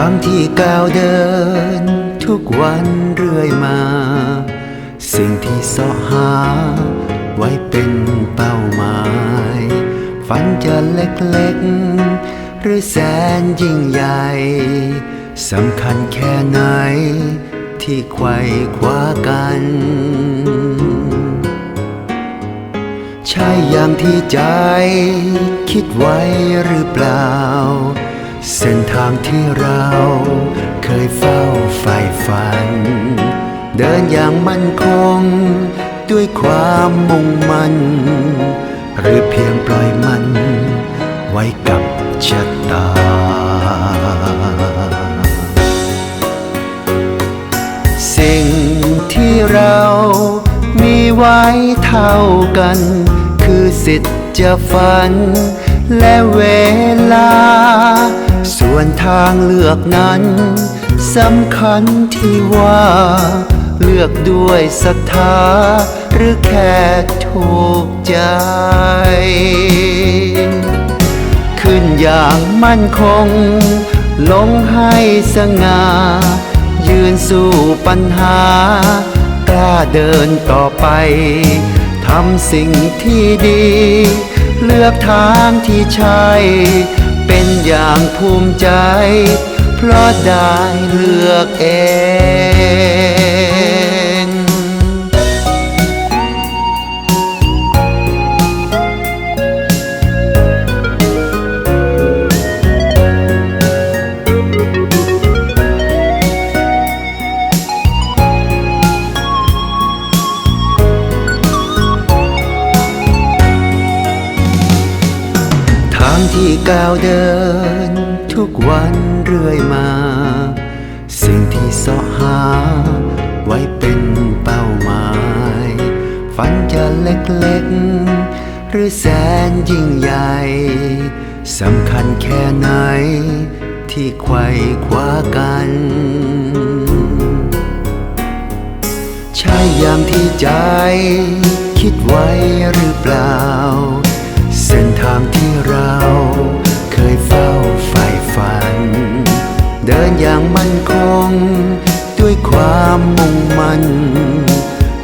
างที่ก้าวเดิน ทุกวันเรื่อยมา สิ่งที่เสาะหา ไว้เป็นเป้าหมาย ฝันจะเล็กๆ หรือแสนยิ่งใหญ่สำคัญแค่ไหน ที่ไขว่คว้ากัน ใช่อย่างที่ใจ คิดไว้หรือเปล่า เส้นทางที่เราเคยเฝ้าใฝ่ฝัน เดินอย่างมั่นคง ด้วยความมุ่งมั่น หรือเพียงปล่อยมัน ไว้กับชะตา สิ่งที่เรามีไว้เท่ากัน คือสิทธิ์จะฝัน และเวลา วนทางเลือกนั้นสำคัญที่ว่า เลือกด้วยศรัทธา หรือแค่ถูกใจ ขึ้นอย่างมั่นคง ลงให้สง่า ยืนสู้ปัญหากล้าเดินต่อไปทำสิ่งที่ดี เลือกทางที่ใช่ เป็นอย่างภูมิใจ เพราะได้เลือกเอง ทางที่ก้าวเดิน ทุกวันเรื่อยมา สิ่งที่เสาะหา ไว้เป็นเป้าหมาย ฝันจะเล็กๆ หรือแสนยิ่งใหญ่สำคัญแค่ไหน ที่ไขว่คว้ากันใช่อย่างที่ใจ คิดไว้หรือเปล่า มัน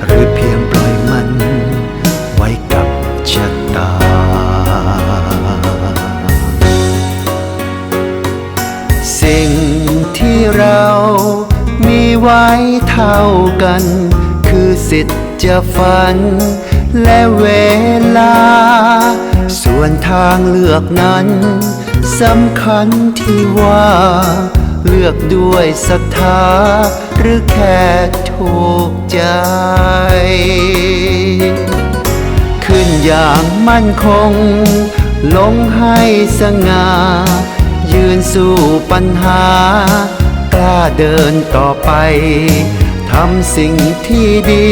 หรือเพียงปล่อยมัน ไว้กับชะตา สิ่งที่เรามีไว้เท่ากัน คือสิทธิ์จะฝัน และเวลา ส่วนทางเลือกนั้นสำคัญที่ว่า เลือกด้วยศรัทธา หรือแค่ถูกใจ ขึ้นอย่างมั่นคง ลงให้สง่า ยืนสู้ปัญหากล้าเดินต่อไป ทำสิ่งที่ดี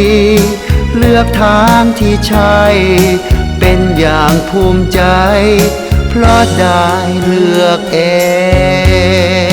เลือกทางที่ใช่เป็นอย่างภูมิใจ เพราะได้เลือกเอง